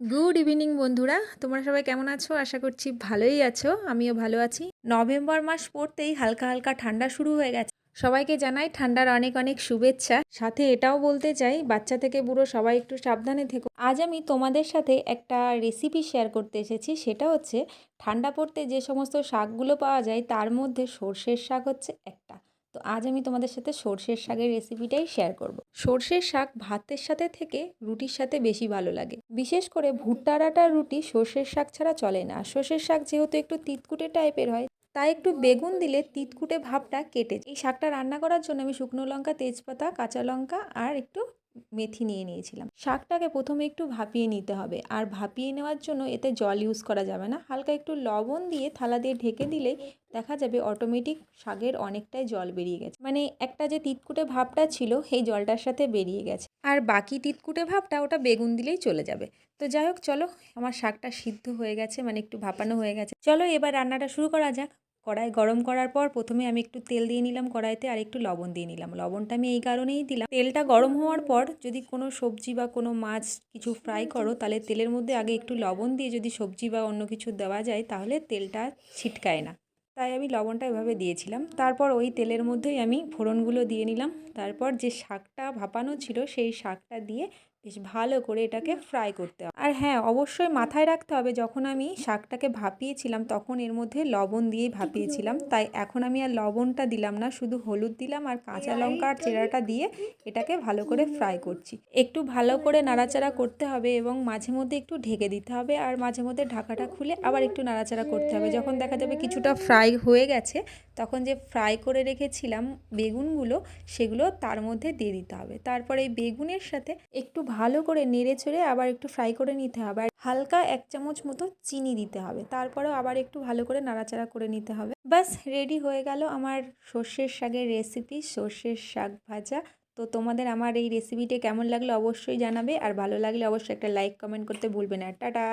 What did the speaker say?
Good evening বন্ধুরা। তোমরা সবাই কেমন আছো? আশা করছি ভালোই আছো। আমিও ভালো আছি। নভেম্বর মাস পড়তেই হালকা হালকা ঠান্ডা শুরু হয়ে গেছে। সবাইকে জানাই ঠান্ডার অনেক অনেক শুভেচ্ছা। সাথে এটাও বলতে চাই, বাচ্চা থেকে বুড়ো সবাই একটু সাবধানে থেকো। আজ আমি তোমাদের সাথে একটা রেসিপি শেয়ার করতে এসেছি। সেটা হচ্ছে, ঠান্ডা পড়তে যে সমস্ত শাকগুলো পাওয়া যায়, তার মধ্যে সর্ষের শাক হচ্ছে একটা তো আজ আমি তোমাদের সাথে সর্ষের শাকের রেসিপিটাই শেয়ার করব। সর্ষের শাক ভাতের সাথে থেকে রুটির সাথে বেশি ভালো লাগে। বিশেষ করে ভুট্টার আটার রুটি সর্ষের শাক ছাড়া চলে না। সর্ষের শাক যেহেতু একটু তিতকুটে টাইপের হয়, তাই একটু বেগুন দিলে তিতকুটে ভাবটা কেটে এই শাকটা রান্না করার জন্য আমি শুকনো লঙ্কা, তেজপাতা, কাঁচা লঙ্কা আর একটু মেথি নিয়ে নিয়েছিলাম। শাকটাকে প্রথমে একটু ভাপিয়ে নিতে হবে। আর ভাপিয়ে নেওয়ার জন্য এতে জল ইউজ করা যাবে না। হালকা একটু লবণ দিয়ে থালা দিয়ে ঢেকে দিলেই দেখা যাবে অটোমেটিক শাকের অনেকটাই জল বেরিয়ে গেছে। মানে একটা যে তিতকুটে ভাবটা ছিল, সেই জলটার সাথে বেরিয়ে গেছে। আর বাকি তিতকুটে ভাবটা ওটা বেগুন দিলেই চলে যাবে। তো যাই হোক, চলো, আমার শাকটা সিদ্ধ হয়ে গেছে মানে একটু ভাপানো হয়ে গেছে। চলো, এবার রান্নাটা শুরু করা যাক। কড়াই গরম করার পর প্রথমে আমি একটু তেল দিয়ে নিলাম কড়াইতে আর একটু লবণ দিয়ে নিলাম। লবণটা আমি এই কারণেই দিলাম। তেলটা গরম হওয়ার পর যদি কোনো সবজি বা কোনো মাছ কিছু ফ্রাই করো, তাহলে তেলের মধ্যে আগে একটু লবণ দিয়ে যদি সবজি বা অন্য কিছু দেওয়া যায়, তাহলে তেলটা ছিটকায় না। তাই আমি লবণটা এভাবে দিয়েছিলাম। তারপর ওই তেলের মধ্যেই আমি ফোড়নগুলো দিয়ে নিলাম। তারপর যে শাকটা ভাপানো ছিল, সেই শাকটা দিয়ে বেশ ভালো করে এটাকে ফ্রাই করতে হবে। আর হ্যাঁ অবশ্যই মাথায় রাখতে হবে, যখন আমি শাকটাকে ভাপিয়েছিলাম তখন এর মধ্যে লবণ দিয়েই ভাপিয়েছিলাম। তাই এখন আমি আর লবণটা দিলাম না, শুধু হলুদ দিলাম আর কাঁচা লঙ্কা আর চেরাটা দিয়ে এটাকে ভালো করে ফ্রাই করছি। একটু ভালো করে নাড়াচাড়া করতে হবে এবং মাঝে মধ্যে একটু ঢেকে দিতে হবে আর মাঝে মধ্যে ঢাকাটা খুলে আবার একটু নাড়াচাড়া করতে হবে। যখন দেখা যাবে কিছুটা ফ্রাই হয়ে গেছে, তখন যে ফ্রাই করে রেখেছিলাম বেগুনগুলো, সেগুলো তার মধ্যে দিয়ে দিতে হবে। তারপর এই বেগুনের সাথে একটু ভালো করে নেড়ে চড়ে আবার একটু ফ্রাই করে নিতে হবে আর হালকা এক চামচ মতো চিনি দিতে হবে। তারপরেও আবার একটু ভালো করে নাড়াচাড়া করে নিতে হবে। বাস রেডি হয়ে গেল আমার সর্ষের শাকের রেসিপি সর্ষের শাক ভাজা। তো তোমাদের আমার এই রেসিপিটা কেমন লাগল অবশ্যই জানাবে। আর ভালো লাগলে অবশ্যই একটা লাইক কমেন্ট করতে ভুলবে না। টাটা!